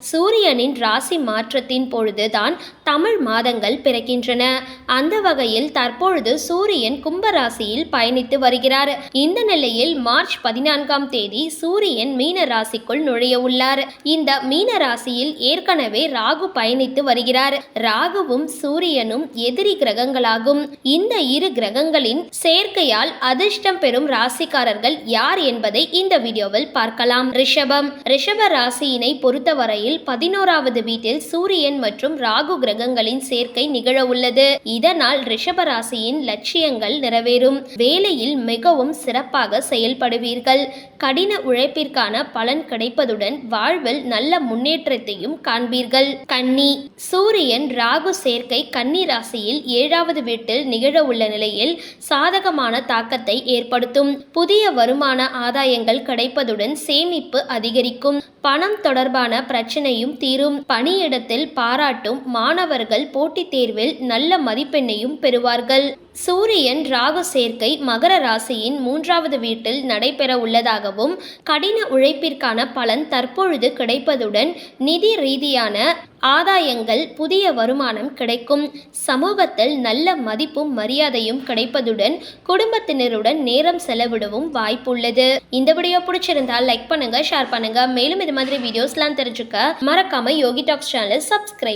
சூரியனின் ராசி மாற்றத்தின் பொழுதுதான் தமிழ் மாதங்கள் பிறக்கின்றன. அந்த வகையில் தற்பொழுது சூரியன் கும்பராசியில் பயணித்து வருகிறார். இந்த நிலையில் மார்ச் பதினான்காம் தேதி சூரியன் மீன ராசிக்குள் நுழைய உள்ளார் இந்த மீன ராசியில் ஏற்கனவே ராகு பயணித்து வருகிறார். ராகுவும் சூரியனும் எதிரி கிரகங்களாகும். இந்த இரு கிரகங்களின் சேர்க்கையால் அதிர்ஷ்டம் பெறும் ராசிக்காரர்கள் யார் என்பதை இந்த வீடியோவில் பார்க்கலாம். ரிஷபம். ரிஷப ராசியினை பொறுத்தவரையில் பதினோராவது வீட்டில் சூரியன் மற்றும் ராகு கிரகங்களின் சேர்க்கை நிகழ உள்ளது இதனால் ரிஷப ராசியின் லட்சியங்கள் நிறைவேறும். வேலையில் மிகவும் சிறப்பாக செயல்படுவீர்கள். கடின உழைப்பிற்கான பலன் கிடைப்பதுடன் வாழ்வில் நல்ல முன்னேற்றத்தையும் காண்பீர்கள். கன்னி. சூரியன் ராகு சேர்க்கை கன்னி ராசியில் ஏழாவது வீட்டில் நிகழ உள்ள நிலையில் சாதகமான தாக்கத்தை ஏற்படுத்தும். புதிய வருமான ஆதாயங்கள் கிடைப்பதுடன் சேமிப்பு அதிகரிக்கும். பணம் தொடர்பான பிரச்சனையும் தீரும். பணியிடத்தில் பாராட்டும் மாணவ மாணவர்கள் போட்டித் தேர்வில் நல்ல மதிப்பெண்ணையும் பெறுவார்கள். சூரியன் ராகு சேர்க்கை மகர ராசியின் மூன்றாவது வீட்டில் நடைபெற உள்ளதாகவும் கடின உழைப்பிற்கான பலன் தற்பொழுது கிடைப்பதுடன் நிதி ரீதியான ஆதாயங்கள் புதிய வருமானம் கிடைக்கும். சமூகத்தில் நல்ல மதிப்பும் மரியாதையும் கிடைப்பதுடன் குடும்பத்தினருடன் நேரம் செலவிடவும் வாய்ப்புள்ளது. இந்த வீடியோ பிடிச்சிருந்தால் லைக் பண்ணுங்க ஷேர் பண்ணுங்க. மேலும் இது மாதிரி வீடியோஸ்லாம் தெரிஞ்சுக்க மறக்காம யோகி டாக்ஸ் சேனல் சப்ஸ்கிரைப்